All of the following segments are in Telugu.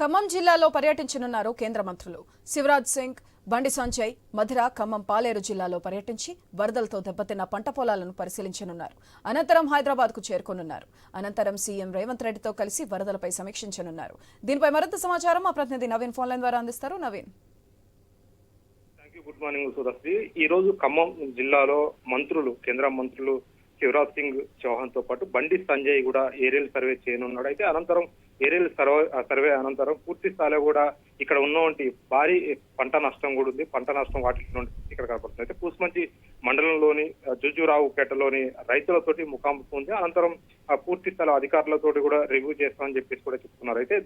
ఖమ్మం జిల్లాలో పర్యటించనున్నారు కేంద్ర మంత్రులు. శివరాజ్ సింగ్ బండి సంజయ్ మధుర ఖమ్మం పాలేరు జిల్లాలో పర్యటించి వరదలతో దెబ్బతిన్న పంట పొలాలను పరిశీలించనున్నారు. అనంతరం హైదరాబాద్కు చేరుకోనున్నారు. అనంతరం సీఎం రేవంత్ రెడ్డితో కలిసి వరదలపై సమీక్షించనున్నారు. దీనిపై మరింత సమాచారం మా ప్రతినిధి నవీన్ ఫోన్ లైన్ ద్వారా అందిస్తారు. నవీన్. గుడ్ మార్నింగ్ సుధశ్రీ ఈ రోజు ఖమ్మం జిల్లాలో మంత్రులు కేంద్ర మంత్రులు శివరాజ్ సింగ్ చౌహాన్తో పాటు బండి సంజయ్ కూడా ఏరియల్ సర్వే చేయనున్నాడు. అయితే అనంతరం ఏరియల్ సర్వే సర్వే అనంతరం పూర్తి స్థాయిలో కూడా ఇక్కడ ఉన్నటువంటి భారీ పంట నష్టం కూడా ఉంది. పంట నష్టం వాటి నుండి ఇక్కడ కనపడుతుంది. అయితే పూసమంచి మండలంలోని జుజురావుపేటలోని రైతులతోటి ముఖాముఖి ఉంది. అనంతరం ఆ, పూర్తి స్థాయి అధికారులతోటి కూడా రివ్యూ చేస్తామని చెప్పేసి కూడా చెప్తున్నారు. అయితే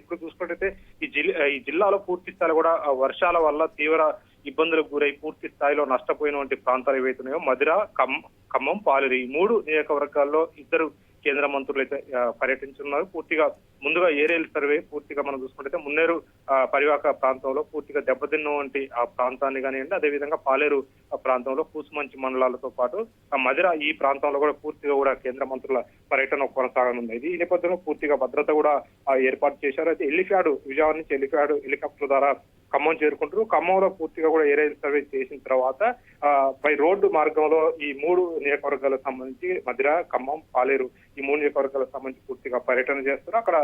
ఇప్పుడు చూసుకున్నట్టయితే ఈ జిల్లా ఈ జిల్లాలో పూర్తి స్థాయిలో కూడా వర్షాల వల్ల తీవ్ర ఇబ్బందులకు గురై పూర్తి స్థాయిలో నష్టపోయినటువంటి ప్రాంతాలు ఏవైతున్నాయో మధుర ఖమ్- ఖమ్మం పాలేరు ఈ మూడు నియోజకవర్గాల్లో ఇద్దరు కేంద్ర మంత్రులు అయితే పర్యటించున్నారు. పూర్తిగా ముందుగా ఏరియల్ సర్వే పూర్తిగా మనం చూసుకుంటే మున్నేరు ఆ, పరివాహక ప్రాంతంలో పూర్తిగా దెబ్బతిన్నటువంటి ఆ ప్రాంతాన్ని కానివ్వండి అదేవిధంగా పాలేరు ఆ ప్రాంతంలో కూసుమంచి మండలాలతో పాటు ఆ మధిర ఈ ప్రాంతంలో కూడా పూర్తిగా కూడా కేంద్ర మంత్రుల పర్యటన కొనసాగనుంది. ఇది ఈ నేపథ్యంలో పూర్తిగా భద్రత కూడా ఏర్పాటు చేశారు. అయితే ఎలిఫాడ్ విజయవాడ నుంచి ఎలిఫాడ్ హెలికాప్టర్ ద్వారా ఖమ్మం చేరుకుంటారు. ఖమ్మంలో పూర్తిగా కూడా ఏరియల్ సర్వే చేసిన తర్వాత బై రోడ్డు మార్గంలో ఈ మూడు నియోజకవర్గాలకు సంబంధించి మధిర ఖమ్మం పాలేరు ఈ మూడు నియోజకవర్గాలకు సంబంధించి పూర్తిగా పర్యటన చేస్తారు. అక్కడ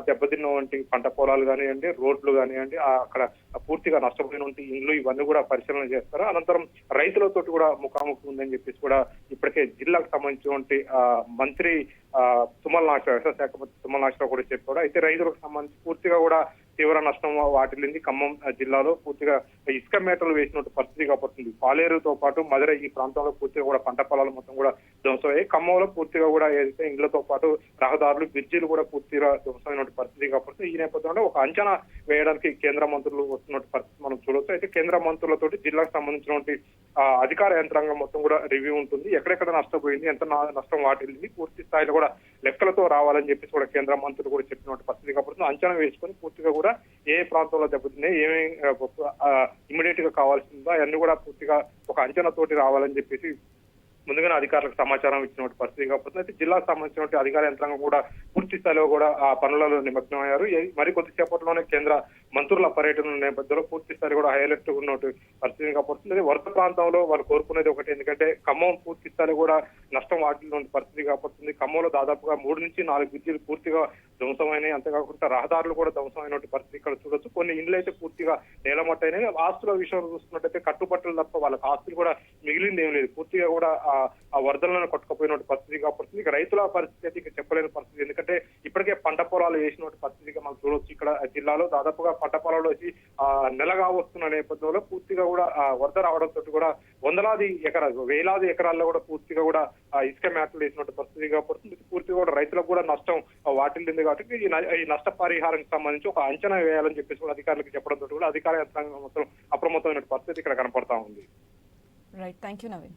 దెబ్బతిన్న దెబ్బతిన్నటువంటి పంట పొలాలు కానివ్వండి రోడ్లు కానివ్వండి అక్కడ పూర్తిగా నష్టపోయినటువంటి ఇండ్లు ఇవన్నీ కూడా పరిశీలన చేస్తారు. అనంతరం రైతులతో కూడా ముఖాముఖి ఉందని చెప్పేసి కూడా ఇప్పటికే జిల్లాకు సంబంధించినటువంటి మంత్రి ఆ, తుమ్మల నాగ వ్యవసాయ శాఖ మంత్రి తుమ్మల నాగేశ్వరరావు కూడా చెప్పాడు అయితే రైతులకు సంబంధించి పూర్తిగా కూడా తీవ్ర నష్టం వాటిల్లింది ఖమ్మం జిల్లాలో. పూర్తిగా ఇసుక మేటలు వేసినట్టు పరిస్థితి కాబడుతుంది పాలేరుతో పాటు మధురై ఈ ప్రాంతంలో పూర్తిగా కూడా పంట పొలాలు మొత్తం కూడా ధ్వంసమయ్యాయి. ఖమ్మంలో పూర్తిగా కూడా ఏదైతే ఇండ్లతో పాటు రహదారులు బ్రిడ్జీలు కూడా పూర్తిగా ధ్వంసమైనటువంటి పరిస్థితి కాబట్టి ఈ నేపథ్యంలో ఒక అంచనా వేయడానికి కేంద్ర మంత్రులు వస్తున్నట్టు పరిస్థితి మనం చూడవచ్చు అయితే కేంద్ర మంత్రులతోటి జిల్లాకు సంబంధించినటువంటి అధికార యంత్రాంగం మొత్తం కూడా రివ్యూ ఉంటుంది. ఎక్కడెక్కడ నష్టపోయింది ఎంత నష్టం వాటిల్లింది పూర్తి స్థాయిలో కూడా లెక్కలతో రావాలని చెప్పేసి కూడా కేంద్ర మంత్రులు కూడా చెప్పినటువంటి పరిస్థితి కాబట్టి అంచనా వేసుకొని పూర్తిగా కూడా ఏ ప్రాంతంలో దెబ్బతిన్నాయి ఏమేమి ఇమీడియట్గా కావాల్సిందో అవన్నీ కూడా పూర్తిగా ఒక అంచనా తోటి రావాలని చెప్పేసి ముందుగానే అధికారులకు సమాచారం ఇచ్చినటువంటి పరిస్థితి కాకపోతే అయితే జిల్లాకు సంబంధించినటువంటి అధికార యంత్రాంగం కూడా పూర్తి స్థాయిలో కూడా ఆ పనులలో నిమగ్నమయ్యారు. మరి కొద్దిసేపట్లోనే కేంద్ర మంత్రుల పర్యటన నేపథ్యంలో పూర్తి స్థాయి కూడా హైలైట్ ఉన్నట్టు పరిస్థితి కాకపోతుంది వరద ప్రాంతంలో వాళ్ళు కోరుకునేది ఒకటి ఎందుకంటే ఖమ్మం పూర్తి స్థాయి కూడా నష్టం వాటిల్లోని పరిస్థితి. కాకపోతుంది ఖమ్మంలో దాదాపుగా మూడు నుంచి నాలుగు బ్రిడ్జిలు పూర్తిగా ధ్వంసమైనవి. అంతేకాకుండా రహదారులు కూడా ధ్వంసమైనటువంటి పరిస్థితి ఇక్కడ చూడొచ్చు. కొన్ని ఇండ్లు అయితే పూర్తిగా నేలమట్టయినాయి ఆస్తుల విషయంలో చూసుకున్నట్టయితే కట్టుబట్టలు తప్ప వాళ్ళకి ఆస్తులు కూడా మిగిలింది ఏం లేదు. పూర్తిగా కూడా ఆ ఆ వరదలను కొట్టుకుపోయినటువంటి పరిస్థితి. కాబట్టి ఇక రైతుల పరిస్థితి అయితే ఇక చెప్పలేని పరిస్థితి. ఎందుకంటే ఇప్పటికే పంట పొలాలు వేసినటువంటి పరిస్థితిగా మనం చూడొచ్చు. ఇక్కడ జిల్లాలో దాదాపుగా పంట పొలంలో వచ్చి ఆ నెలగా వస్తున్న నేపథ్యంలో పూర్తిగా కూడా ఆ వరద రావడంతో కూడా వందలాది ఎకరాలు వేలాది ఎకరాల్లో కూడా పూర్తిగా కూడా ఆ ఇసుక మేటలు వేసినట్టు పరిస్థితి కాబట్టి పూర్తిగా కూడా రైతులకు కూడా నష్టం వాటిల్లింది కాబట్టి ఈ ఈ నష్ట పరిహారానికి సంబంధించి ఒక అంచనా వేయాలని చెప్పేసి కూడా అధికారులకు చెప్పడంతో కూడా అధికార యంత్రాంగం మొత్తం అప్రమత్తమైన పరిస్థితి ఇక్కడ కనపడతా ఉంది. Right thank you Naveen